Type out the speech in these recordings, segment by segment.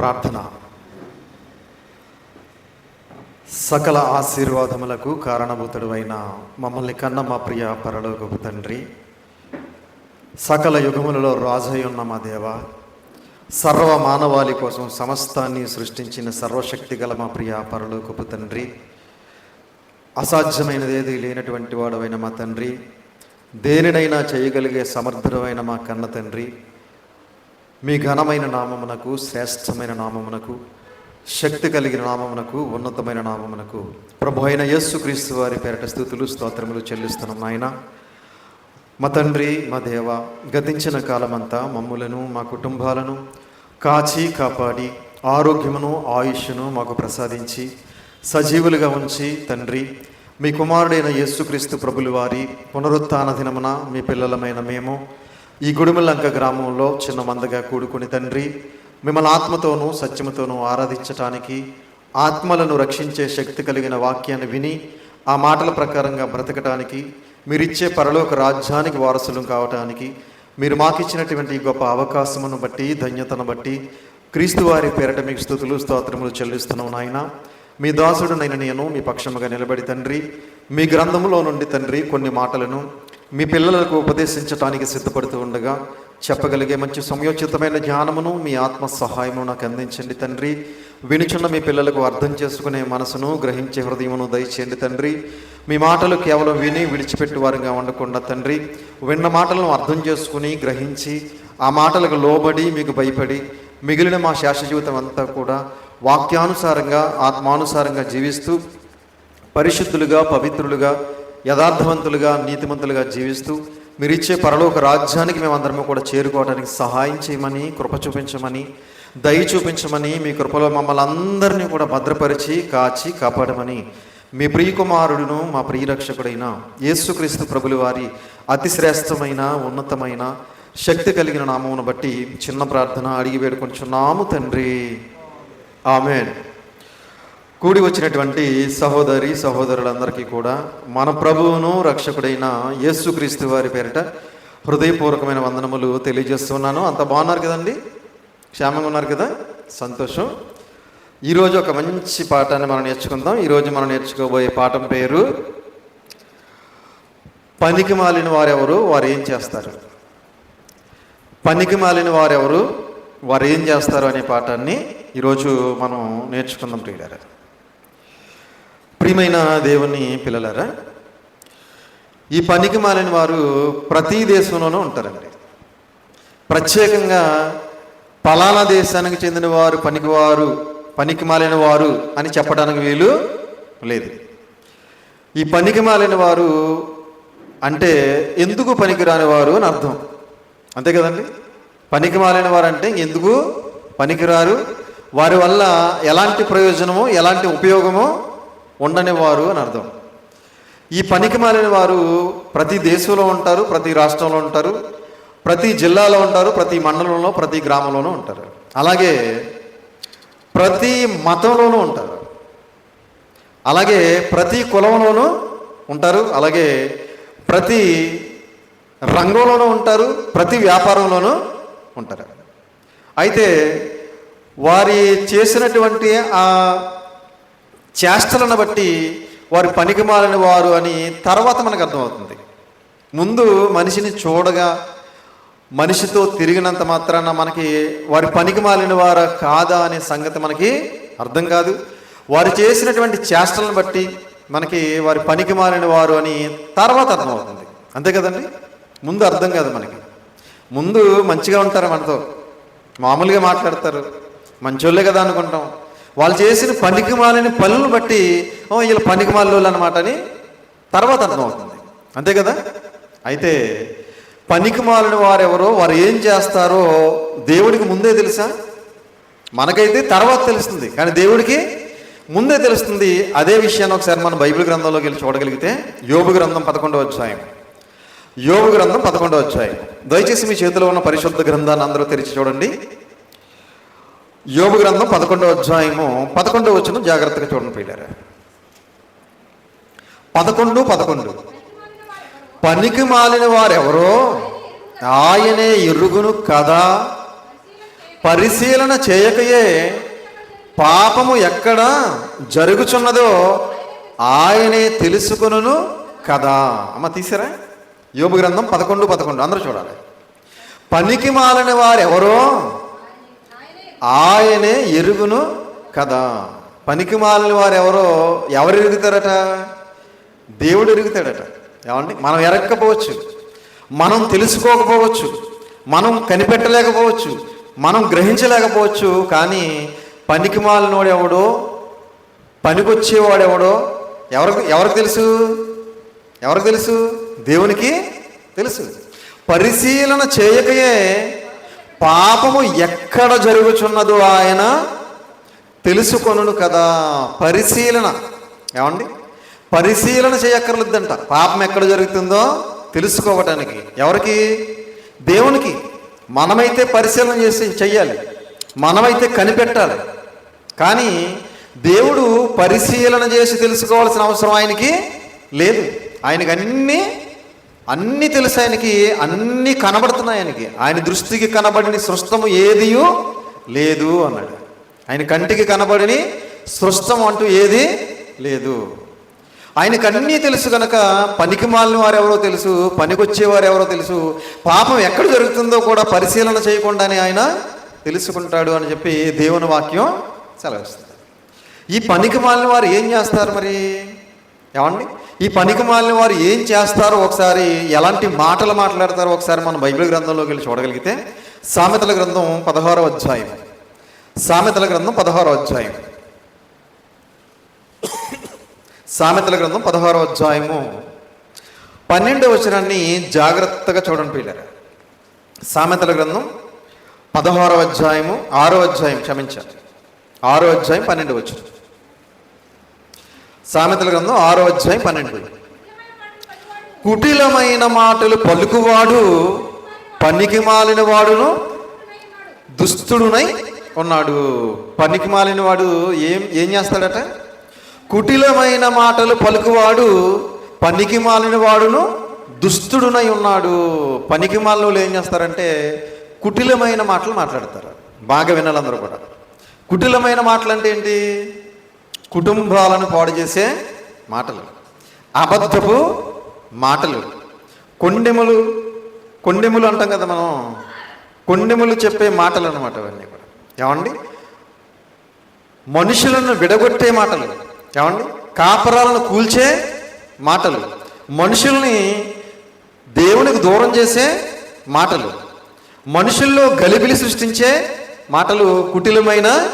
ప్రార్థన. సకల ఆశీర్వాదములకు కారణభూతుడు అయిన మమ్మల్ని కన్న మా ప్రియ పరలోకపు తండ్రి సకల యుగములలో రాజై ఉన్న మా దేవ సర్వ మానవాళి కోసం సమస్తాన్ని సృష్టించిన సర్వశక్తి గల మా ప్రియ పరలోకపు తండ్రి అసాధ్యమైనది ఏది లేనటువంటి వాడవైన మా తండ్రి దేనినైనా చేయగలిగే సమర్థుడమైన మా కన్న తండ్రి మీ ఘనమైన నామమునకు శ్రేష్టమైన నామమునకు శక్తి కలిగిన నామమునకు ఉన్నతమైన నామమునకు ప్రభు అయిన యేస్సుక్రీస్తు వారి పేరట స్థుతులు స్తోత్రములు చెల్లిస్తున్నాం నాయన. మా తండ్రి మా దేవ గతించిన కాలమంతా మమ్ములను మా కుటుంబాలను కాచి కాపాడి ఆరోగ్యమును ఆయుష్ను మాకు ప్రసాదించి సజీవులుగా ఉంచి తండ్రి మీ కుమారుడైన యేసుక్రీస్తు ప్రభులు వారి పునరుత్థాన దినమున మీ పిల్లలమైన మేము ఈ గుడిమలంక గ్రామంలో చిన్న మందగా కూడుకుని తండ్రి మిమ్మల్ని ఆత్మతోనూ సత్యముతోనూ ఆరాధించటానికి ఆత్మలను రక్షించే శక్తి కలిగిన వాక్యాన్ని విని ఆ మాటల ప్రకారంగా బ్రతకటానికి మీరిచ్చే పరలోక రాజ్యానికి వారసులు కావటానికి మీరు మాకిచ్చినటువంటి ఇచ్చినటువంటి గొప్ప అవకాశమును బట్టి ధన్యతను బట్టి క్రీస్తు వారి పేరట మీకు స్థుతులు స్తోత్రములు చెల్లిస్తున్నాం నాయన. మీ దాసుడునైన నేను మీ పక్షముగా నిలబడి తండ్రి మీ గ్రంథములో నుండి తండ్రి కొన్ని మాటలను మీ పిల్లలకు ఉపదేశించటానికి సిద్ధపడుతూ ఉండగా చెప్పగలిగే మంచి సమయోచితమైన జ్ఞానమును మీ ఆత్మ సహాయమును నాకు అందించండి తండ్రి. వినుచున్న మీ పిల్లలకు అర్థం చేసుకునే మనసును గ్రహించే హృదయమును దయచేయండి తండ్రి. మీ మాటలు కేవలం విని విడిచిపెట్టి వారిగా ఉండకుండా తండ్రి. విన్న మాటలను అర్థం చేసుకుని గ్రహించి ఆ మాటలకు లోబడి మీకు భయపడి మిగిలిన మా శాస్త్ర జీవితం అంతా కూడా వాక్యానుసారంగా ఆత్మానుసారంగా జీవిస్తూ పరిశుద్ధులుగా పవిత్రులుగా యథార్థవంతులుగా నీతిమంతులుగా జీవిస్తూ మీరు ఇచ్చే పరలోక రాజ్యానికి మేమందరము కూడా చేరుకోవడానికి సహాయం చేయమని కృప చూపించమని దయ చూపించమని మీ కృపలో మమ్మల్ని అందరినీ కూడా భద్రపరిచి కాచి కాపాడమని మీ ప్రియకుమారుడును మా ప్రియరక్షకుడైన యేసుక్రీస్తు ప్రభులు వారి అతిశ్రేష్టమైన ఉన్నతమైన శక్తి కలిగిన నామమును బట్టి చిన్న ప్రార్థన అడిగి వేడుకొంచున్నాము తండ్రి. ఆమెన్. కూడి వచ్చినటువంటి సహోదరి సహోదరులందరికీ కూడా మన ప్రభువును రక్షకుడైన యేసుక్రీస్తు వారి పేరిట హృదయపూర్వకమైన వందనములు తెలియజేస్తున్నాను. అంత బాగున్నారు కదండి? క్షేమంగా ఉన్నారు కదా? సంతోషం. ఈరోజు ఒక మంచి పాఠాన్ని మనం నేర్చుకుందాం. ఈరోజు మనం నేర్చుకోబోయే పాఠం పేరు పనికి మాలిన వారెవరు వారు ఏం చేస్తారు? పనికి మాలిన వారెవరు వారు ఏం చేస్తారు అనే పాఠాన్ని ఈరోజు మనం నేర్చుకుందాం ప్రియులారా. ప్రియమైన దేవుని పిల్లలారా ఈ పనికి మాలిన వారు ప్రతి దేశంలోనూ ఉంటారండి. ప్రత్యేకంగా పలానా దేశానికి చెందిన వారు పనికివారు పనికి మాలిన వారు అని చెప్పడానికి వీలు లేదు. ఈ పనికి మాలిన వారు అంటే ఎందుకు పనికిరాని వారు అని అర్థం. అంతే కదండి? పనికి మాలిన వారు అంటే ఎందుకు పనికిరారు? వారి వల్ల ఎలాంటి ప్రయోజనమో ఎలాంటి ఉపయోగమో ఉండని వారు అని అర్థం. ఈ పనికి మాలిన వారు ప్రతి దేశంలో ఉంటారు ప్రతి రాష్ట్రంలో ఉంటారు ప్రతి జిల్లాలో ఉంటారు ప్రతి మండలంలో ప్రతి గ్రామంలోనూ ఉంటారు. అలాగే ప్రతి మతంలోనూ ఉంటారు. అలాగే ప్రతి కులంలోనూ ఉంటారు అలాగే ప్రతి రంగంలోనూ ఉంటారు ప్రతి వ్యాపారంలోనూ ఉంటారు. అయితే వారి చేసినటువంటి ఆ చేష్టలను బట్టి వారి పనికి మాలిన వారు అని తర్వాత మనకు అర్థమవుతుంది. ముందు మనిషిని చూడగా మనిషితో తిరిగినంత మాత్రాన మనకి వారి పనికి మాలిన వారు కాదా అనే సంగతి మనకి అర్థం కాదు. వారు చేసినటువంటి చేష్టలను బట్టి మనకి వారి పనికి మాలిన వారు అని తర్వాత అర్థమవుతుంది. అంతే కదండి? ముందు అర్థం కాదు మనకి. ముందు మంచిగా ఉంటారు మనతో. మామూలుగా మాట్లాడతారు. మంచోళ్ళే కదా అనుకుంటాం. వాళ్ళు చేసిన పనికిమాలని పనులు పనులను బట్టి వీళ్ళ పనికిమాలు అనమాట అని తర్వాత అర్థమవుతుంది. అంతే కదా? అయితే పనికిమాలని వారెవరో వారు ఏం చేస్తారో దేవుడికి ముందే తెలుసా? మనకైతే తర్వాత తెలుస్తుంది. కానీ దేవుడికి ముందే తెలుస్తుంది అదే విషయాన్ని ఒకసారి మనం బైబిల్ గ్రంథంలోకి వెళ్ళి చూడగలిగితే యోగు గ్రంథం పదకొండవ అధ్యాయం. యోగు గ్రంథం పదకొండవ అధ్యాయం. దయచేసి మీ చేతిలో ఉన్న పరిశుద్ధ గ్రంథాన్ని అందరూ తెరిచి చూడండి. యోగు గ్రంథం పదకొండవ అధ్యాయము పదకొండవ వచ్చిన జాగ్రత్తగా చూడండి పిల్లరా పదకొండు పదకొండు. పనికి మాలిన వారెవరో ఆయనే ఎరుగును కదా. పరిశీలన చేయకయే పాపము ఎక్కడ జరుగుచున్నదో ఆయనే తెలుసుకును కదా. అమ్మ తీసారా. యోగు గ్రంథం పదకొండు పదకొండు. అందరూ చూడాలి. పనికి మాలని వారెవరో ఆయనే ఎరుగును కదా. పనికిమాలని వారు ఎవరో ఎవరు ఎరుగుతారట? దేవుడు ఎరుగుతాడట. ఏమండి? మనం ఎరగకపోవచ్చు మనం తెలుసుకోకపోవచ్చు. మనం కనిపెట్టలేకపోవచ్చు. మనం గ్రహించలేకపోవచ్చు. కానీ పనికి పనికొచ్చేవాడెవడో ఎవడో పనికొచ్చేవాడు ఎవడో ఎవరికి ఎవరికి తెలుసు? ఎవరికి తెలుసు? దేవునికి తెలుసు. పరిశీలన చేయకయే పాపము ఎక్కడ జరుగుచున్నదో ఆయన తెలుసుకొనును కదా. పరిశీలన. ఏమండి? పరిశీలన చేయక్కర్లేదంట. పాపం ఎక్కడ జరుగుతుందో తెలుసుకోవటానికి. ఎవరికి? దేవునికి. మనమైతే పరిశీలన చేసి చెయ్యాలి. మనమైతే కనిపెట్టాలి. కానీ దేవుడు పరిశీలన చేసి తెలుసుకోవాల్సిన అవసరం ఆయనకి లేదు. ఆయనకు అన్నీ అన్నీ తెలుసు ఆయనకి అన్నీ కనబడుతున్నాయి ఆయనకి. ఆయన దృష్టికి కనబడిన సృష్టము ఏదియో లేదు అన్నాడు. ఆయన కంటికి కనబడిని సృష్టం అంటూ ఏది లేదు. ఆయనకు అన్నీ తెలుసు కనుక పనికి మాలిన వారు ఎవరో తెలుసు పనికొచ్చేవారు ఎవరో తెలుసు. పాపం ఎక్కడ జరుగుతుందో కూడా పరిశీలన చేయకుండానే ఆయన తెలుసుకుంటాడు అని చెప్పి దేవుని వాక్యం సెలవిస్తుంది. ఈ పనికి మాలిన వారు ఏం చేస్తారు మరి? ఏమండి? ఈ పనికి మాలిన వారు ఏం చేస్తారో ఒకసారి ఎలాంటి మాటలు మాట్లాడతారో ఒకసారి మనం బైబిల్ గ్రంథంలోకి వెళ్ళి చూడగలిగితే సామెతల గ్రంథం పదహారో అధ్యాయం. సామెతల గ్రంథం పదహారో అధ్యాయం. సామెతల గ్రంథం పదహారో అధ్యాయము. పన్నెండవ వచనాన్ని జాగ్రత్తగా చూడండి పిల్లలు సామెతల గ్రంథం పదహారో అధ్యాయము ఆరో అధ్యాయం క్షమించాలి ఆరో అధ్యాయం పన్నెండు వచనం. సామెతల గ్రంథం ఆరో అధ్యాయం పన్నెండు. కుటిలమైన మాటలు పలుకువాడు పనికి మాలిన వాడును దుస్తుడునై ఉన్నాడు. పనికి మాలిన వాడు ఏం ఏం చేస్తాడట? కుటిలమైన మాటలు పలుకువాడు పనికి మాలిన వాడును దుస్తుడునై ఉన్నాడు. పనికి మాలిన ఏం చేస్తారంటే కుటిలమైన మాటలు మాట్లాడతారు. బాగా వినాలందరూ కూడా. కుటిలమైన మాటలు అంటే ఏంటి? కుటుంబాలను పాడు చేసే మాటలు. అబద్ధపు మాటలు. కొండెములు కొండెములు అంటాం కదా మనం. కొండెములు చెప్పే మాటలు అనమాట అవన్నీ కూడా. ఏమండి? మనుషులను విడగొట్టే మాటలు. ఏమండి? కాపరాలను కూల్చే మాటలు. మనుషుల్ని దేవునికి దూరం చేసే మాటలు. మనుషుల్లో గలిబిలి సృష్టించే మాటలు కుటిలమైన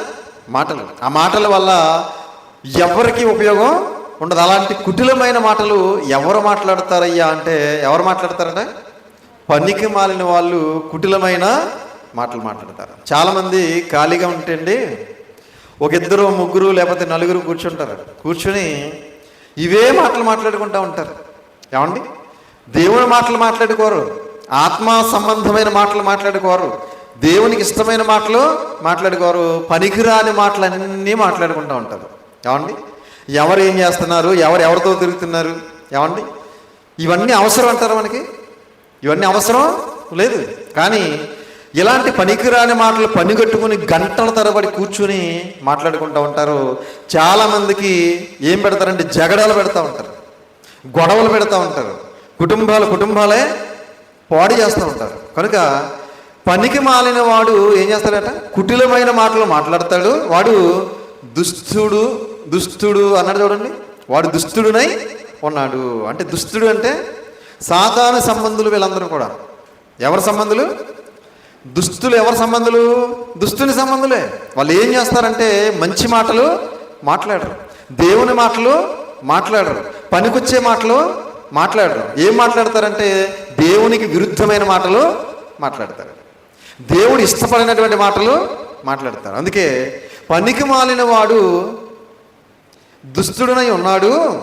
మాటలు. ఆ మాటల వల్ల ఎవరికి ఉపయోగం ఉండదు. అలాంటి కుటిలమైన మాటలు ఎవరు మాట్లాడతారయ్యా అంటే ఎవరు మాట్లాడతారట? పనికి మాలిన వాళ్ళు కుటిలమైన మాటలు మాట్లాడతారు. చాలామంది ఖాళీగా ఉంటండి ఒక ఇద్దరు ముగ్గురు లేకపోతే నలుగురు కూర్చుంటారు. కూర్చుని ఇవే మాటలు మాట్లాడుకుంటూ ఉంటారు. ఏమండి? దేవుని మాటలు మాట్లాడుకోరు. ఆత్మ సంబంధమైన మాటలు మాట్లాడుకోరు. దేవునికి ఇష్టమైన మాటలు మాట్లాడుకోరు. పనికిరాని మాటలన్నీ మాట్లాడుకుంటూ ఉంటారు. ఏమండి? ఎవరు ఏం చేస్తున్నారు? ఎవరు ఎవరితో తిరుగుతున్నారు? ఏమండి? ఇవన్నీ అవసరం అంటారా మనకి? ఇవన్నీ అవసరం లేదు. కానీ ఇలాంటి పనికిరాని మాటలు పనిగట్టుకుని గంటల తరబడి కూర్చుని మాట్లాడుకుంటూ ఉంటారు. చాలామందికి ఏం పెడతారంటే జగడాలు పెడతా ఉంటారు. గొడవలు పెడతా ఉంటారు. కుటుంబాలు కుటుంబాలే పాడు చేస్తూ ఉంటారు. కనుక పనికి మాలిన వాడు ఏం చేస్తాడట? కుటిలమైన మాటలు మాట్లాడతాడు. వాడు దుస్తుడు దుస్తుడు అన్నాడు చూడండి. వాడు దుస్తుడునై ఉన్నాడు. అంటే దుస్తుడు అంటే సాధారణ సంబంధులు వీళ్ళందరూ కూడా. ఎవరి సంబంధులు? దుస్తులు ఎవరి సంబంధులు? దుస్తుని సంబంధులే. వాళ్ళు ఏం చేస్తారంటే మంచి మాటలు మాట్లాడరు. దేవుని మాటలు మాట్లాడరు. పనికొచ్చే మాటలు మాట్లాడరు. ఏం మాట్లాడతారంటే దేవునికి విరుద్ధమైన మాటలు మాట్లాడతారు. దేవుడు ఇష్టపడినటువంటి మాటలు మాట్లాడతారు. అందుకే పనికి మాలిన వాడు దుస్తుడునై ఉన్నాడు.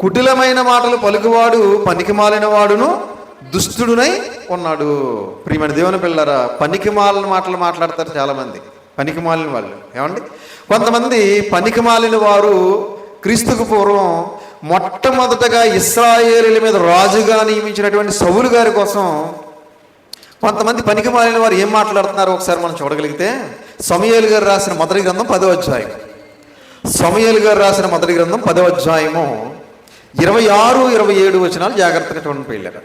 కుటిలమైన మాటలు పలుకువాడు పనికిమాలిన వాడును దుస్తుడునై ఉన్నాడు. ప్రియమైన దేవుని పిల్లరా పనికిమాలిన మాటలు మాట్లాడతారు చాలామంది. పనికిమాలిన వాళ్ళు. ఏమండి? కొంతమంది పనికిమాలిన వారు క్రీస్తుకు పూర్వం మొట్టమొదటగా ఇస్రాయేలీల మీద రాజుగా నియమించినటువంటి సవులు గారి కోసం కొంతమంది పనికిమాలిన వారు ఏం మాట్లాడుతున్నారు? ఒకసారి మనం చూడగలిగితే సమయాలు గారు రాసిన మొదటి గ్రంథం పదో అధ్యాయం. సమయలు గారు రాసిన మొదటి గ్రంథం పదవ అధ్యాయము ఇరవై ఆరు ఇరవై ఏడు వచనాలు జాగ్రత్తగా చూడండి వెళ్ళారు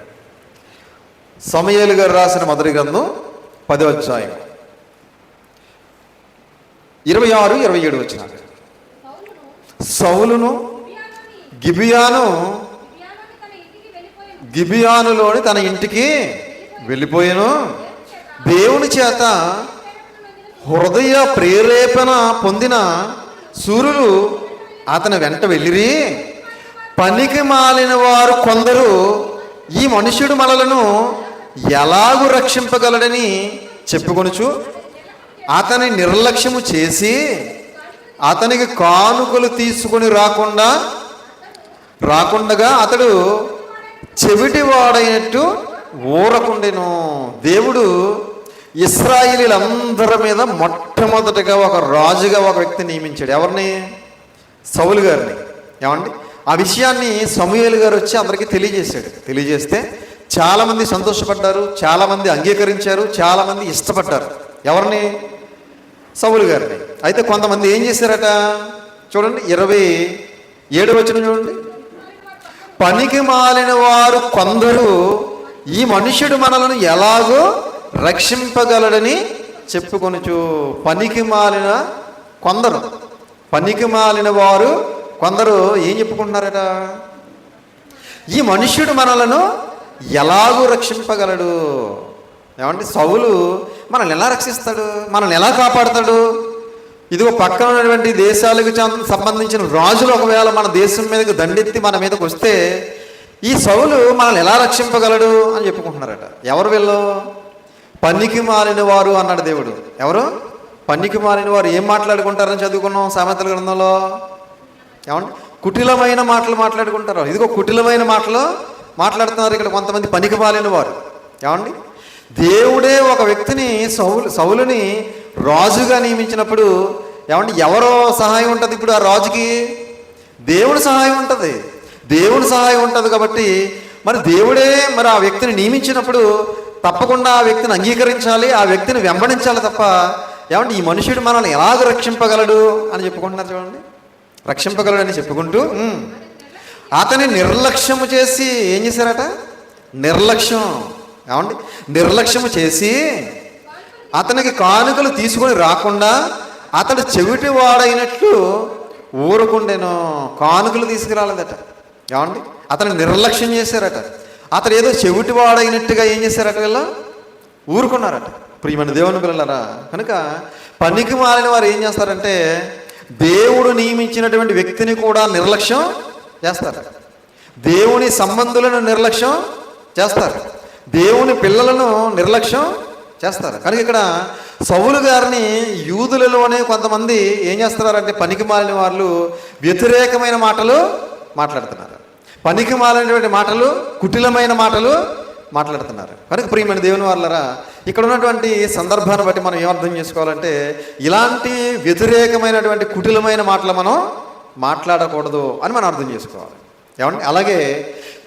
సమయలు గారు రాసిన మొదటి గ్రంథం పదవ అధ్యాయం ఇరవై ఆరు ఇరవై ఏడు వచనాలు. సౌలును గిబియాను గిబియానులోని తన ఇంటికి వెళ్ళిపోయాను. దేవుని చేత హృదయ ప్రేరేపణ పొందిన సూర్యులు అతని వెంట వెళ్ళిరి. పనికి మాలిన వారు కొందరు ఈ మనుష్యుడు మనలను ఎలాగూ రక్షింపగలడని చెప్పుకొనుచు అతని నిర్లక్ష్యము చేసి అతనికి కానుకలు తీసుకొని రాకుండా రాకుండగా అతడు చెవిటివాడైనట్టు ఊరకుండెను. దేవుడు ఇస్రాయిలీలందరి మీద మొట్టమొదటిగా ఒక రాజుగా ఒక వ్యక్తి నియమించాడు. ఎవరిని? సౌలు గారిని. ఏమండి? ఆ విషయాన్ని సమూహలు గారు వచ్చి అందరికీ తెలియజేశాడు. తెలియజేస్తే చాలామంది సంతోషపడ్డారు చాలామంది అంగీకరించారు చాలామంది ఇష్టపడ్డారు. ఎవరిని? సౌలు గారిని. అయితే కొంతమంది ఏం చేశారట? చూడండి ఇరవై ఏడు వచ్చిన చూడండి. పనికి మాలిన వారు కొందరు ఈ మనుషుడు మనలను ఎలాగో రక్షింపగలడని చెప్పుకొనుచు పనికి మాలిన కొందరు. పనికి మాలిన వారు కొందరు ఏం చెప్పుకుంటున్నారట? ఈ మనుష్యుడు మనలను ఎలాగూ రక్షింపగలడు? ఏమంటే సౌలు మనల్ని ఎలా రక్షిస్తాడు? మనల్ని ఎలా కాపాడతాడు? ఇదిగో పక్కన ఉన్నటువంటి దేశాలకు సంబంధించిన రాజులు ఒకవేళ మన దేశం మీదకి దండెత్తి మన మీదకి వస్తే ఈ సౌలు మనల్ని ఎలా రక్షింపగలడు అని చెప్పుకుంటున్నారట. ఎవరు వీళ్ళు? పన్నికి మారిన వారు అన్నాడు దేవుడు. ఎవరు? పన్నికి మారిన వారు ఏం మాట్లాడుకుంటారని చదువుకున్నాం సామెతల గ్రంథంలో? ఏమంటే కుటిలమైన మాటలు మాట్లాడుకుంటారు. ఇదిగో కుటిలమైన మాటలు మాట్లాడుతున్నారు ఇక్కడ కొంతమంది పనికి మాలిన వారు ఏమండి? దేవుడే ఒక వ్యక్తిని సౌలు సౌలుని రాజుగా నియమించినప్పుడు ఏమండి ఎవరో సహాయం ఉంటుంది ఇప్పుడు ఆ రాజుకి? దేవుడి సహాయం ఉంటుంది. దేవుడి సహాయం ఉంటుంది కాబట్టి మరి దేవుడే మరి ఆ వ్యక్తిని నియమించినప్పుడు తప్పకుండా ఆ వ్యక్తిని అంగీకరించాలి ఆ వ్యక్తిని వెంబడించాలి తప్ప ఏమంటే ఈ మనుషుడు మనల్ని ఎలాగ రక్షింపగలడు అని చెప్పుకుంటున్నారు చూడండి. రక్షింపగలడని చెప్పుకుంటూ ఉమ్, అతని నిర్లక్ష్యము చేసి ఏం చేశారట? నిర్లక్ష్యం. ఏమండి? నిర్లక్ష్యము చేసి అతనికి కానుకలు తీసుకొని రాకుండా అతడు చెవిటి వాడైనట్లు ఊరుకుండేను. కానుకలు తీసుకురాలేదట. ఏమండి? అతను నిర్లక్ష్యం చేశారట. అతడు ఏదో చెవిటి వాడైనట్టుగా ఏం చేశారట వీళ్ళు? ఊరుకున్నారట. ప్రియమైన దేవుని పిల్లలరా కనుక పనికి మారిన వారు ఏం చేస్తారంటే దేవుడు నియమించినటువంటి వ్యక్తిని కూడా నిర్లక్ష్యం చేస్తారు. దేవుని సంబంధులను నిర్లక్ష్యం చేస్తారు. దేవుని పిల్లలను నిర్లక్ష్యం చేస్తారు. కనుక ఇక్కడ సౌలు గారిని యూదులలోనే కొంతమంది ఏం చేస్తున్నారంటే పనికి మారిన వాళ్ళు వ్యతిరేకమైన మాటలు మాట్లాడుతున్నారు. పనికి మాలైనటువంటి మాటలు కుటిలమైన మాటలు మాట్లాడుతున్నారు. కనుక ప్రియమైన దేవుని వాళ్ళరా ఇక్కడ ఉన్నటువంటి సందర్భాన్ని బట్టి మనం ఏమర్థం చేసుకోవాలంటే ఇలాంటి వ్యతిరేకమైనటువంటి కుటిలమైన మాటలు మనం మాట్లాడకూడదు అని మనం అర్థం చేసుకోవాలి. ఏమంటే అలాగే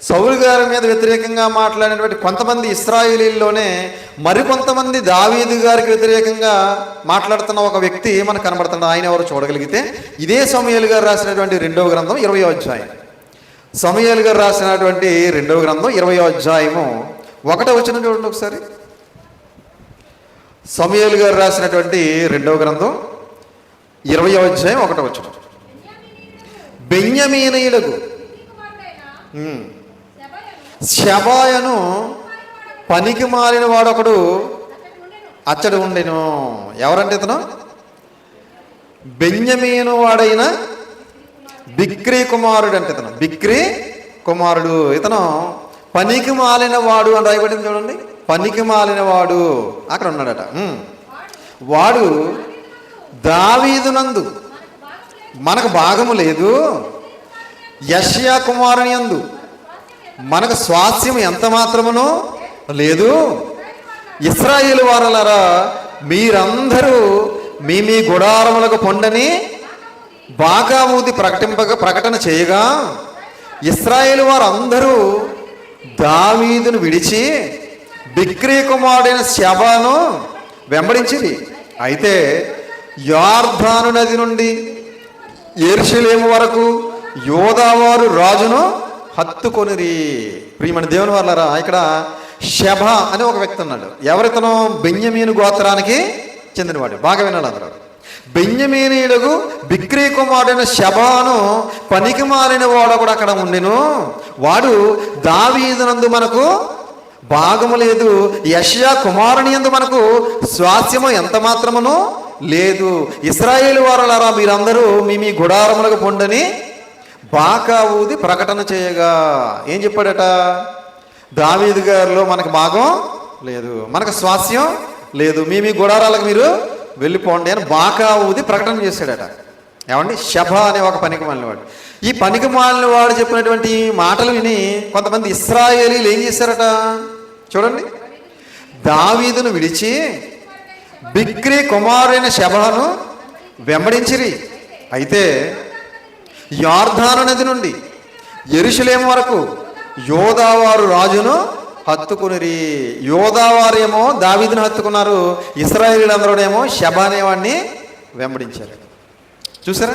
సౌలు గారి మీద వ్యతిరేకంగా మాట్లాడినటువంటి కొంతమంది ఇస్రాయిలీల్లోనే మరికొంతమంది దావీదు గారికి వ్యతిరేకంగా మాట్లాడుతున్న ఒక వ్యక్తి మనకు కనబడుతున్నాడు. ఆయన ఎవరు చూడగలిగితే ఇదే సమయాలు గారు రాసినటువంటి రెండవ గ్రంథం ఇరవై అధ్యాయం. సమయాలు గారు రాసినటువంటి రెండవ గ్రంథం ఇరవై అధ్యాయము ఒకటో వచ్చిన చూడండి ఒకసారి. సమయాలు గారు రాసినటువంటి రెండవ గ్రంథం ఇరవై అధ్యాయం ఒకటో వచ్చిన బెన్యమీనయులకు శబాయను పనికి మారిన వాడొకడు అచ్చడు ఉండెను. ఎవరంటే ఇతను? బెన్యమీను వాడైన బిక్రీ కుమారుడు అంటే ఇతను. బిక్రీ కుమారుడు. ఇతను పనికి మాలిన వాడు అని రాయబడింది చూడండి. పనికి మాలిన వాడు. అక్కడ ఉన్నాడట. వాడు దావీదునందు. మనకు భాగము లేదు. యష్యా కుమారుని యందు. మనకు స్వాస్యం ఎంత మాత్రమునో లేదు. ఇస్రాయేల్ వారలరా మీరందరూ మీ మీ గుడారములకు పొండని బాగా ఊది ప్రకటింపక ప్రకటన చేయగా ఇస్రాయేల్ వారు అందరూ దావీదును విడిచి బిక్రీ కుమారుడైన శబను వెంబడించింది అయితే యార్ధాను నది నుండి ఎరుషలేము వరకు యోదావారు రాజును హత్తుకొనిరి. ప్రియమణి దేవుని వాళ్ళరా ఇక్కడ శభ అని ఒక వ్యక్తి ఉన్నాడు. ఎవరితను? బెంజమీను గోత్రానికి చెందినవాడు. బాగా వినాలి అందరూ. బెంజమీనీయులకు బిక్రీ కుమారుడైన శబాను పనికి మారిన వాడు కూడా అక్కడ ఉండెను. వాడు దావీదునందు మనకు భాగము లేదు. యష్యా కుమారుని ఎందు మనకు స్వాస్యము ఎంత మాత్రమును లేదు. ఇస్రాయేల్ వారలారా మీరందరూ మీ మీ గుడారములకు పొండని బాకా ఊది ప్రకటన చేయగా. ఏం చెప్పాడట? దావీదు గారిలో మనకు భాగం లేదు. మనకు స్వాస్యం లేదు. మీ మీ గుడారాలకు మీరు వెళ్ళిపోండి అని బాకా ఊది ప్రకటన చేశాడట. ఏమండి? శభ అనే ఒక పనికి మాలినవాడు ఈ పనికి మాలిన వాడు చెప్పినటువంటి మాటలు విని కొంతమంది ఇస్రాయేలీలు ఏం చేశారట? చూడండి. దావీదును విడిచి బిక్రీ కుమారుడైన శభను వెంబడించిరి. అయితే యార్ధాను నది నుండి ఎరుషలేం వరకు యోధావారు రాజును హత్తుకునిరి. యోదావారు ఏమో దావీదును హత్తుకున్నారు ఇస్రాయేలీలందరూనేమో శబ అనేవాడిని వెంబడించారు. చూసారా?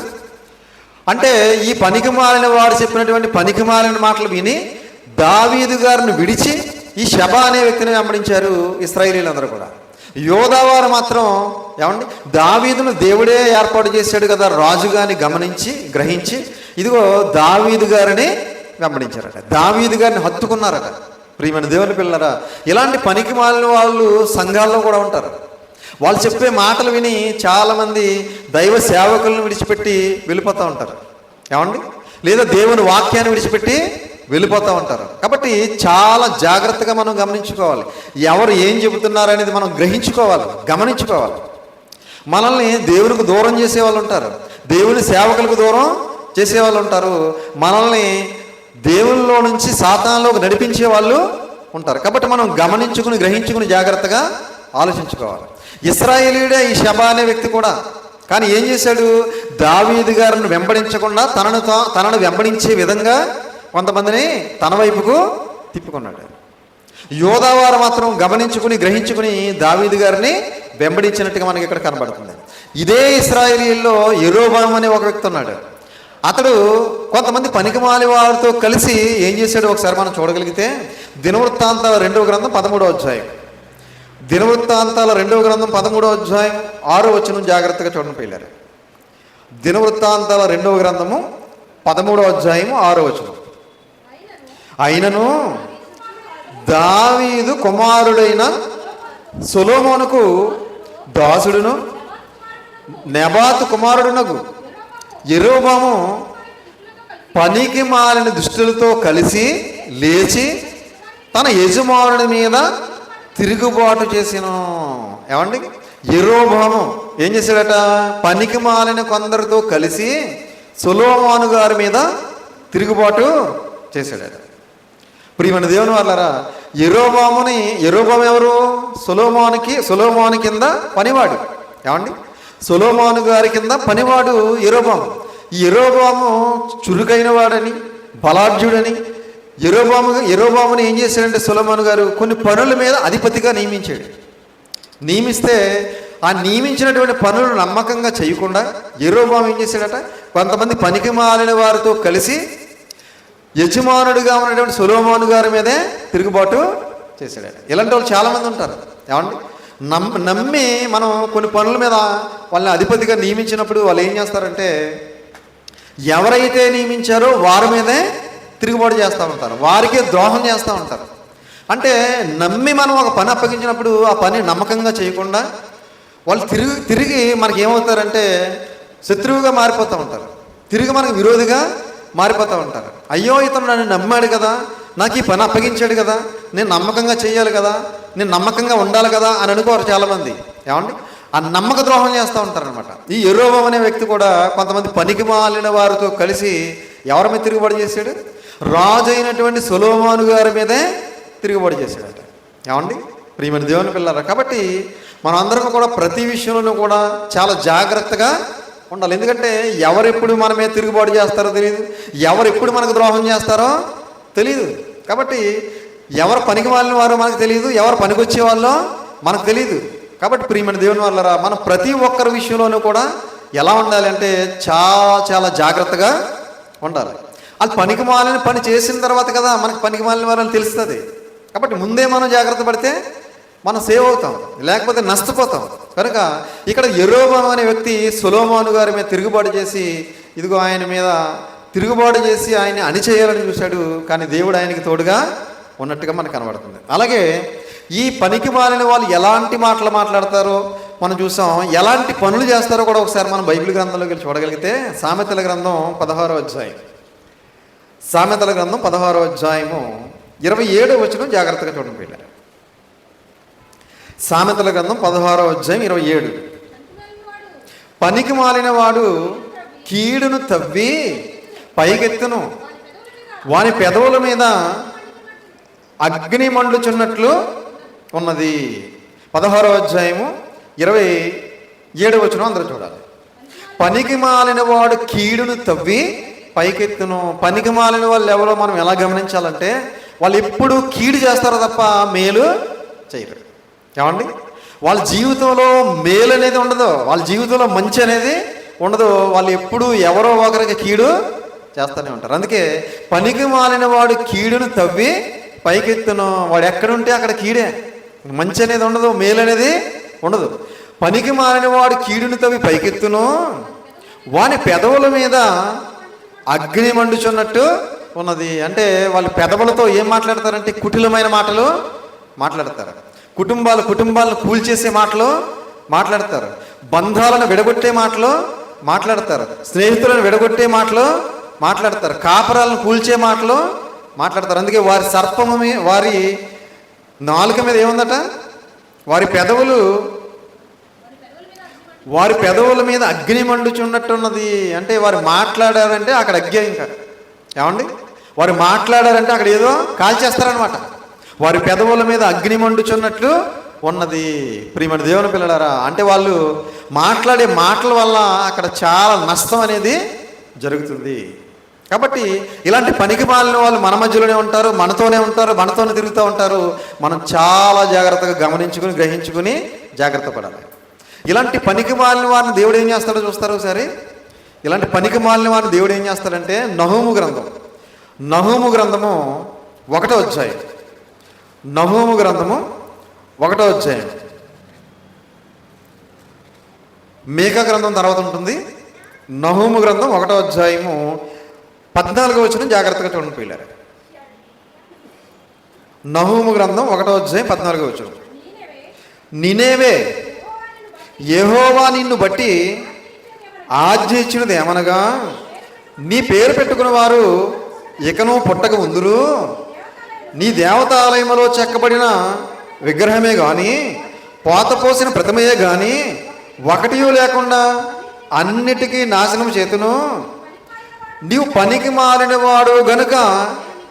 అంటే ఈ పనికి మాలిన వాడు చెప్పినటువంటి పనికి మాలిన మాటలు విని దావీదు గారిని విడిచి ఈ శబ అనే వ్యక్తిని వెంబడించారు ఇస్రాయేలీలందరూ కూడా. యోధావారు మాత్రం ఏమండి? దావీదును దేవుడే ఏర్పాటు చేశాడు కదా రాజుగాని గమనించి గ్రహించి ఇదిగో దావీదు గారిని వెంబడించారట. దావీదు గారిని హత్తుకున్నారట. ప్రియమైన దేవుని పిల్లరా ఇలాంటి పనికి మాలిన వాళ్ళు సంఘాల్లో కూడా ఉంటారు. వాళ్ళు చెప్పే మాటలు విని చాలామంది దైవ సేవకులను విడిచిపెట్టి వెళ్ళిపోతూ ఉంటారు. ఏమండి? లేదా దేవుని వాక్యాన్ని విడిచిపెట్టి వెళ్ళిపోతూ ఉంటారు. కాబట్టి చాలా జాగ్రత్తగా మనం గమనించుకోవాలి. ఎవరు ఏం చెబుతున్నారు అనేది మనం గ్రహించుకోవాలి గమనించుకోవాలి. మనల్ని దేవునికి దూరం చేసే వాళ్ళు ఉంటారు. దేవుని సేవకులకు దూరం చేసే వాళ్ళు ఉంటారు. మనల్ని దేవుల్లో నుంచి సాతాన్లోకి నడిపించే వాళ్ళు ఉంటారు. కాబట్టి మనం గమనించుకుని గ్రహించుకుని జాగ్రత్తగా ఆలోచించుకోవాలి. ఇస్రాయేలీడే ఈ శబ అనే వ్యక్తి కూడా. కానీ ఏం చేశాడు? దావీదు గారిని వెంబడించకుండా తనను తనను వెంబడించే విధంగా కొంతమందిని తన వైపుకు తిప్పుకున్నాడు. యోధావారు మాత్రం గమనించుకుని గ్రహించుకుని దావీదు గారిని వెంబడించినట్టుగా మనకి ఇక్కడ కనబడుతుంది. ఇదే ఇస్రాయేలీల్లో ఎరోబాం అనే ఒక వ్యక్తి ఉన్నాడు. అతడు కొంతమంది పనికిమాలి వారితో కలిసి ఏం చేశాడు ఒకసారి మనం చూడగలిగితే దినవృత్తాంతాల రెండవ గ్రంథం పదమూడో అధ్యాయం. దినవృత్తాంతాల రెండవ గ్రంథం పదమూడో అధ్యాయం ఆరో వచనం జాగ్రత్తగా చూడండి పిల్లలు. దినవృత్తాంతాల రెండవ గ్రంథము పదమూడో అధ్యాయము ఆరో వచనం. అయినను దావీదు కుమారుడైన సొలోమోనుకు దాసుడును నెబాతు కుమారుడునకు ఎరోబాము పనికి మాలిన దుష్టులతో కలిసి లేచి తన యజమానుడి మీద తిరుగుబాటు చేసిన. ఏమండి? ఎరోబాము ఏం చేశాడట? పనికి మాలిన కొందరితో కలిసి సులోమాను గారి మీద తిరుగుబాటు చేశాడట. ప్రియమైన దేవుని వాళ్ళరా ఎరోబాముని ఎరోబాము ఎవరు? సులోమానికి సులోమాను కింద పనివాడు. ఏమండి? సొలోమాను గారి కింద పనివాడు ఎరోబాము ఈ ఎరోబాము చురుకైన వాడని బలాఢ్యుడని ఎరోబాము ఎరోబాముని ఏం చేశాడంటే సొలోమాను గారు కొన్ని పనుల మీద అధిపతిగా నియమించాడు. నియమిస్తే ఆ నియమించినటువంటి పనులు నమ్మకంగా చేయకుండా ఎరోబాము ఏం చేశాడట? కొంతమంది పనికి మాలిన వారితో కలిసి యజమానుడిగా ఉన్నటువంటి సులోమాను గారి మీదే తిరుగుబాటు చేశాడట. ఇలాంటి వాళ్ళు చాలామంది ఉంటారు. ఏమండి? నమ్మ నమ్మి మనం కొన్ని పనుల మీద వాళ్ళని అధిపతిగా నియమించినప్పుడు వాళ్ళు ఏం చేస్తారంటే ఎవరైతే నియమించారో వారి మీదే తిరుగుబాటు చేస్తూ ఉంటారు. వారికే ద్రోహం చేస్తూ ఉంటారు. అంటే నమ్మి మనం ఒక పని అప్పగించినప్పుడు ఆ పని నమ్మకంగా చేయకుండా వాళ్ళు తిరిగి తిరిగి మనకి ఏమవుతారంటే శత్రువుగా మారిపోతూ ఉంటారు. తిరిగి మనకు విరోధిగా మారిపోతూ ఉంటారు. అయ్యో ఇతను నన్ను నమ్మాడు కదా నాకు ఈ పని అప్పగించాడు కదా. నేను నమ్మకంగా చేయాలి కదా. నేను నమ్మకంగా ఉండాలి కదా అని అనుకోరు చాలామంది. ఏమండి? ఆ నమ్మక ద్రోహం చేస్తూ ఉంటారనమాట ఈ ఎరోబం అనే వ్యక్తి కూడా కొంతమంది పనికి మాలిన వారితో కలిసి ఎవరి మీద తిరుగుబాటు చేశాడు? రాజు అయినటువంటి సులోమాను గారి మీదే తిరుగుబాటు చేశాడట. ఏమండి? ప్రియమైన దేవుని పిల్లరా కాబట్టి మనం అందరం కూడా ప్రతి విషయంలోనూ కూడా చాలా జాగ్రత్తగా ఉండాలి. ఎందుకంటే ఎవరెప్పుడు మన మీద తిరుగుబాటు చేస్తారో తెలియదు ఎవరెప్పుడు మనకు ద్రోహం చేస్తారో తెలియదు కాబట్టి ఎవరు పనికి వాళ్ళని వారో మనకు తెలియదు ఎవరు పనికొచ్చే వాళ్ళో మనకు తెలియదు కాబట్టి ప్రియమైన దేవుని వాళ్ళరా మనం ప్రతి ఒక్కరి విషయంలోనూ కూడా ఎలా ఉండాలి అంటే చాలా చాలా జాగ్రత్తగా ఉండాలి. అది పనికి మాలని పని చేసిన తర్వాత కదా మనకి పనికి మాలిన వారని తెలుస్తుంది. కాబట్టి ముందే మనం జాగ్రత్త పడితే మనం సేవ్ అవుతాం లేకపోతే నష్టపోతాం. కనుక ఇక్కడ ఎరోబాము అనే వ్యక్తి సులోమాను గారి మీద తిరుగుబాటు చేసి ఇదిగో ఆయన మీద తిరుగుబాటు చేసి ఆయన్ని అణిచేయాలని చూశాడు కానీ దేవుడు ఆయనకి తోడుగా ఉన్నట్టుగా మనకు కనబడుతుంది. అలాగే ఈ పనికి మాలిన వాళ్ళు ఎలాంటి మాటలు మాట్లాడతారో మనం చూసాం. ఎలాంటి పనులు చేస్తారో కూడా ఒకసారి మనం బైబిల్ గ్రంథంలోకి చూడగలిగితే సామెతల గ్రంథం పదహారో అధ్యాయం. సామెతల గ్రంథం పదహారో అధ్యాయము ఇరవై ఏడో వచ్చిన జాగ్రత్తగా చూడండి వెళ్ళారు సామెతల గ్రంథం పదహారో అధ్యాయం ఇరవై ఏడు. పనికి మాలిన వాడు కీడును తవ్వి పైకెత్తును. వాని పెదవుల మీద అగ్ని మండుచున్నట్లు ఉన్నది. పదహారో అధ్యాయము ఇరవై ఏడవ వచ్చిన అందరూ చూడాలి. పనికి మాలిన వాడు కీడును తవ్వి పైకెత్తును. పనికి మాలిన వాళ్ళు ఎవరో మనం ఎలా గమనించాలంటే వాళ్ళు ఎప్పుడు కీడు చేస్తారు తప్ప మేలు చేయరు. ఏమండి? వాళ్ళ జీవితంలో మేలు అనేది ఉండదు. వాళ్ళ జీవితంలో మంచి అనేది ఉండదు. వాళ్ళు ఎప్పుడు ఎవరో ఒకరికి కీడు చేస్తూనే ఉంటారు. అందుకే పనికి మాలిన వాడు కీడును తవ్వి పైకెత్తును. వాడు ఎక్కడుంటే అక్కడ కీడే. మంచి అనేది ఉండదు మేలు అనేది ఉండదు. పనికి మాలిన వాడు కీడును తవ్వి పైకెత్తును. వాని పెదవుల మీద అగ్ని మండుచున్నట్టు ఉన్నది. అంటే వాళ్ళు పెదవులతో ఏం మాట్లాడతారంటే కుటిలమైన మాటలు మాట్లాడతారు. కుటుంబాలు కుటుంబాలను కూల్చేసే మాటలు మాట్లాడతారు. బంధాలను విడగొట్టే మాటలు మాట్లాడతారు. స్నేహితులను విడగొట్టే మాటలు మాట్లాడతారు. కాపరాలను కూల్చే మాటలు మాట్లాడతారు. అందుకే వారి సర్పము వారి నాలుక మీద ఏముందట? వారి పెదవులు వారి పెదవుల మీద అగ్ని మండుచున్నట్టున్నది. అంటే వారు మాట్లాడారంటే అక్కడ అగ్గి ఇంకా. ఏమండి? వారు మాట్లాడారంటే అక్కడ ఏదో కాల్చేస్తారనమాట వారి పెదవుల మీద అగ్ని మండుచున్నట్లు ఉన్నది. ప్రియమణి దేవుని పిల్లలారా అంటే వాళ్ళు మాట్లాడే మాటల వల్ల అక్కడ చాలా నష్టం అనేది జరుగుతుంది. కాబట్టి ఇలాంటి పనికి మాలిన వాళ్ళు మన మధ్యలోనే ఉంటారు మనతోనే ఉంటారు మనతోనే తిరుగుతూ ఉంటారు. మనం చాలా జాగ్రత్తగా గమనించుకుని గ్రహించుకుని జాగ్రత్త పడాలి. ఇలాంటి పనికి మాలిన వారిని దేవుడు ఏం చేస్తాడో చూస్తారు ఒకసారి? ఇలాంటి పనికి మాలిన వారిని దేవుడు ఏం చేస్తాడంటే నహోము గ్రంథం. నహోము గ్రంథము ఒకటో వచ్చాయి నహోము గ్రంథము ఒకటో వచ్చాయి మేఘ గ్రంథం తర్వాత ఉంటుంది. నహోము గ్రంథం ఒకటో అధ్యాయము పద్నాలుగో వచ్చిన జాగ్రత్తగా చూడండి పిల్లలు. నహోము గ్రంథం ఒకటో అధ్యాయం పద్నాలుగో వచ్చిన నినేవే యెహోవా నిన్ను బట్టి ఆజ్ఞ ఇచ్చినది ఏమనగా నీ పేరు పెట్టుకున్న వారు ఇకను పుట్టక ఉందురు నీ దేవతాలయములో చెక్కబడిన విగ్రహమే గాని పోత పోసిన ప్రతిమయే గాని ఒకటియూ లేకుండా అన్నిటికీ నాశనం చేతును. నీవు పనికి మారిన వాడు గనుక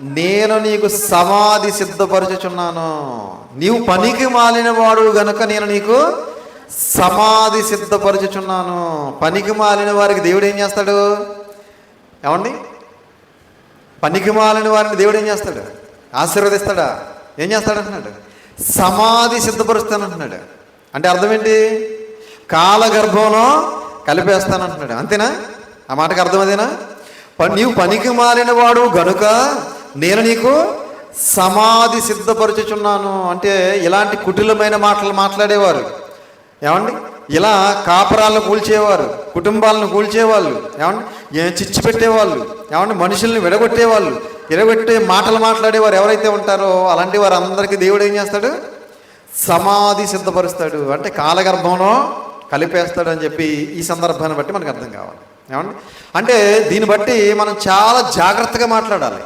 నేను నీకు సమాధి సిద్ధపరచుచున్నాను. నీవు పనికి మాలిన వాడు గనుక నేను నీకు సమాధి సిద్ధపరచుచున్నాను. పనికి మాలిన వారికి దేవుడు ఏం చేస్తాడు? ఏమండి? పనికి మాలిన వారిని దేవుడు ఏం చేస్తాడు? ఆశీర్వదిస్తాడా? ఏం చేస్తాడు అంటున్నాడు సమాధి సిద్ధపరుస్తాను అంటున్నాడు అంటే అర్థం ఏంటి? కాలగర్భంలో కలిపేస్తానంటున్నాడు. అంతేనా? ఆ మాటకు అర్థం అదేనా? నీవు పనికి మాలిన వాడు గనుక నేను నీకు సమాధి సిద్ధపరచుచున్నాను. అంటే ఇలాంటి కుటిలమైన మాటలు మాట్లాడేవారు. ఏమండి? ఇలా కాపురాలను కూల్చేవారు కుటుంబాలను కూల్చేవాళ్ళు ఏమండి? చిచ్చు పెట్టేవాళ్ళు ఏమండి? మనుషుల్ని విడగొట్టేవాళ్ళు విడగొట్టే మాటలు మాట్లాడేవారు ఎవరైతే ఉంటారో అలాంటి వారు అందరికీ దేవుడు ఏం చేస్తాడు? సమాధి సిద్ధపరుస్తాడు. అంటే కాలగర్భంలో కలిపేస్తాడు అని చెప్పి ఈ సందర్భాన్ని బట్టి మనకు అర్థం కావాలి. ఏమండి? అంటే దీన్ని బట్టి మనం చాలా జాగ్రత్తగా మాట్లాడాలి.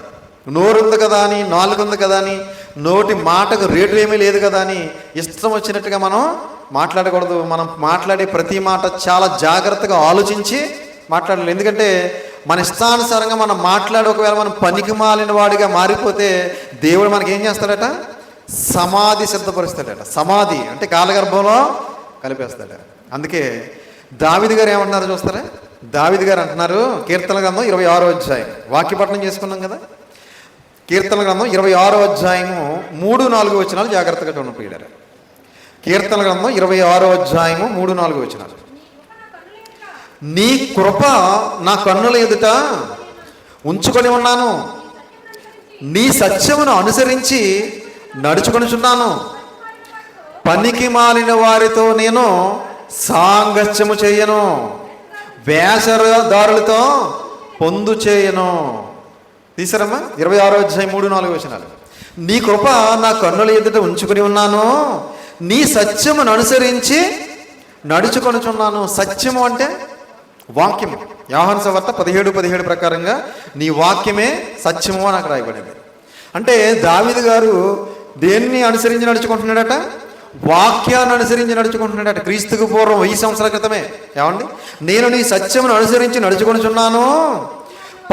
నోరు ఉంది కదా అని నాలుగు ఉంది కదా అని నోటి మాటకు రేటు ఏమీ లేదు కదా అని ఇష్టం వచ్చినట్టుగా మనం మాట్లాడకూడదు. మనం మాట్లాడే ప్రతి మాట చాలా జాగ్రత్తగా ఆలోచించి మాట్లాడాలి. ఎందుకంటే మన ఇష్టానుసారంగా మనం మాట్లాడి ఒకవేళ మనం పనికి మాలిన వాడిగా మారిపోతే దేవుడు మనకి ఏం చేస్తాడట? సమాధి సిద్ధపరుస్తాడట. సమాధి అంటే కాలగర్భంలో కలిపేస్తాడట. అందుకే దావిది గారు ఏమంటున్నారు చూస్తారా? దావిది గారు అంటున్నారు కీర్తన గ్రంథం ఇరవై ఆరో అధ్యాయం. వాక్యపట్నం చేసుకున్నాం కదా? కీర్తన గ్రంథం ఇరవై ఆరో అధ్యాయము మూడు నాలుగు వచనాలు జాగ్రత్తగా చూడండి ప్రియులారా. కీర్తన గ్రంథం ఇరవై ఆరో అధ్యాయము మూడు నాలుగు వచనాలు. నీ కృప నా కన్నుల ఎదుట ఉంచుకొని ఉన్నాను. నీ సత్యమును అనుసరించి నడుచుకొనిచున్నాను పనికి మాలిన వారితో నేను సాంగత్యము చేయను. వేషదారులతో పొందు చేయను తీసారమ్మా. ఇరవై ఆరో అధ్యాయం మూడు నాలుగు వచనాలు. నీ కృప నా కన్నుల ఎదుట ఉంచుకుని ఉన్నాను. నీ సత్యమును అనుసరించి నడుచుకొనుచున్నాను. సత్యము అంటే వాక్యము. యాహన్ సవర్త పదిహేడు పదిహేడు ప్రకారంగా నీ వాక్యమే సత్యము అని అక్కడ రాయబడింది. అంటే దావిది గారు దేన్ని అనుసరించి నడుచుకుంటున్నాడట? వాక్యాన్ని అనుసరించి నడుచుకుంటున్నాడట. క్రీస్తుకు పూర్వం వెయ్యి సంవత్సరాల క్రితమే. ఏమండి? నేను నీ సత్యమును అనుసరించి నడుచుకుంటున్నాను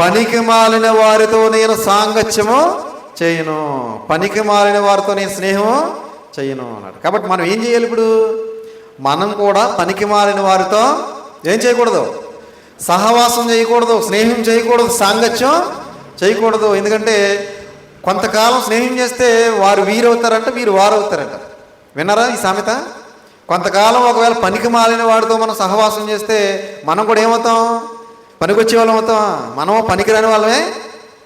పనికి మాలిన వారితో నేను సాంగత్యము చేయను. పనికి మాలిన వారితో నేను స్నేహము చేయను అన్నాడు. కాబట్టి మనం ఏం చేయాలి ఇప్పుడు? మనం కూడా పనికి మాలిన వారితో ఏం చేయకూడదు? సహవాసం చేయకూడదు స్నేహం చేయకూడదు సాంగత్యం చేయకూడదు. ఎందుకంటే కొంతకాలం స్నేహం చేస్తే వారు వీరవుతారంట వీరు వారవుతారంట. విన్నారా ఈ సామెత? కొంతకాలం ఒకవేళ పనికి మాలిన వాడితో మనం సహవాసం చేస్తే మనం కూడా ఏమవుతాం? పనికొచ్చే వాళ్ళం అవుతాం. మనం పనికిరాని వాళ్ళమే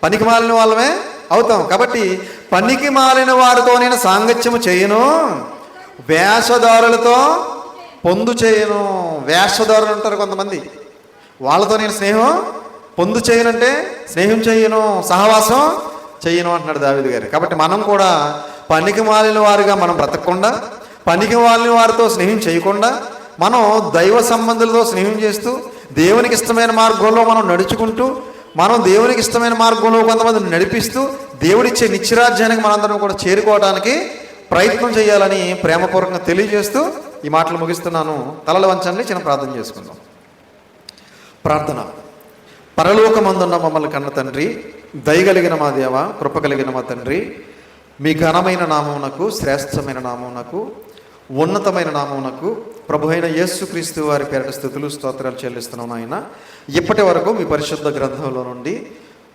పనికి మాలిన వాళ్ళమే అవుతాం. కాబట్టి పనికి మాలిన వారితో నేను సాంగత్యము చేయను వేషధారులతో పొందు చేయను. వేషధారులు ఉంటారు కొంతమంది. వాళ్ళతో నేను స్నేహం పొందు చేయనంటే స్నేహం చేయను సహవాసం చేయను అంటున్నాడు దావిది గారు. కాబట్టి మనం కూడా పనికి మాలిన వారుగా మనం బ్రతకకుండా పనికి మాలిన వారితో స్నేహం చేయకుండా మనం దైవ సంబంధులతో స్నేహం చేస్తూ దేవునికి ఇష్టమైన మార్గంలో మనం నడుచుకుంటూ మనం దేవునికి ఇష్టమైన మార్గంలో కొంతమంది నడిపిస్తూ దేవుడిచ్చే నిత్యరాజ్యానికి మనందరం కూడా చేరుకోవడానికి ప్రయత్నం చేయాలని ప్రేమపూర్వకంగా తెలియజేస్తూ ఈ మాటలు ముగిస్తున్నాను. తలలు వంచండి చిన్న ప్రార్థన చేసుకుందాం. ప్రార్థన. పరలోకమందున్న మమ్మల్ని కన్న తండ్రి దయగలిగిన మా దేవ కృప కలిగిన మా తండ్రి మీ ఘనమైన నామమునకు శ్రేష్టమైన నామమునకు ఉన్నతమైన నామమునకు ప్రభు అయిన యేసుక్రీస్తు వారి పేరట స్థుతులు స్తోత్రాలు చెల్లిస్తున్నాం ఆయన ఇప్పటి వరకు మీ పరిశుద్ధ గ్రంథంలో నుండి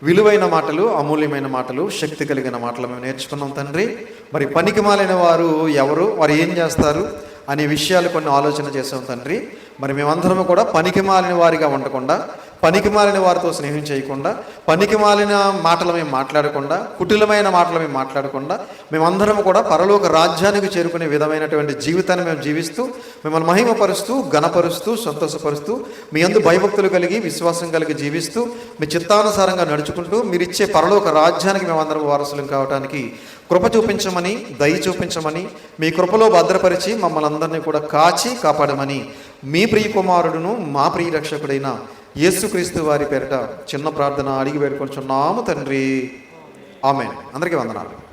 విలువైన మాటలు అమూల్యమైన మాటలు శక్తి కలిగిన మాటలు మేము నేర్చుకున్నాం తండ్రి. మరి పనికి మాలిన వారు ఎవరు వారు ఏం చేస్తారు అనే విషయాలు కొన్ని ఆలోచన చేసాం తండ్రి. మరి మేమందరము కూడా పనికి మాలిన వారిగా ఉండకుండా పనికి మాలిన వారితో స్నేహం చేయకుండా పనికి మాలిన మాటలు మేము మాట్లాడకుండా కుటిలమైన మాటలు మేము మాట్లాడకుండా మేమందరం కూడా పరలోక రాజ్యానికి చేరుకునే విధమైనటువంటి జీవితాన్ని మేము జీవిస్తూ మిమ్మల్ని మహిమపరుస్తూ ఘనపరుస్తూ సంతోషపరుస్తూ మీ అందు భయభక్తులు కలిగి విశ్వాసం కలిగి జీవిస్తూ మీ చిత్తానుసారంగా నడుచుకుంటూ మీరు ఇచ్చే పరలోక రాజ్యానికి మేమందరం వారసులం కావడానికి కృప చూపించమని దయ చూపించమని మీ కృపలో భద్రపరిచి మమ్మల్ని అందరినీ కూడా కాచి కాపాడమని మీ ప్రియ కుమారుడును మా ప్రియ రక్షకుడైన యేసుక్రీస్తు వారి పేరిట చిన్న ప్రార్థన అడిగి వేడుకొచ్చున్నాము తండ్రి. ఆమె అందరికీ వందనాలు.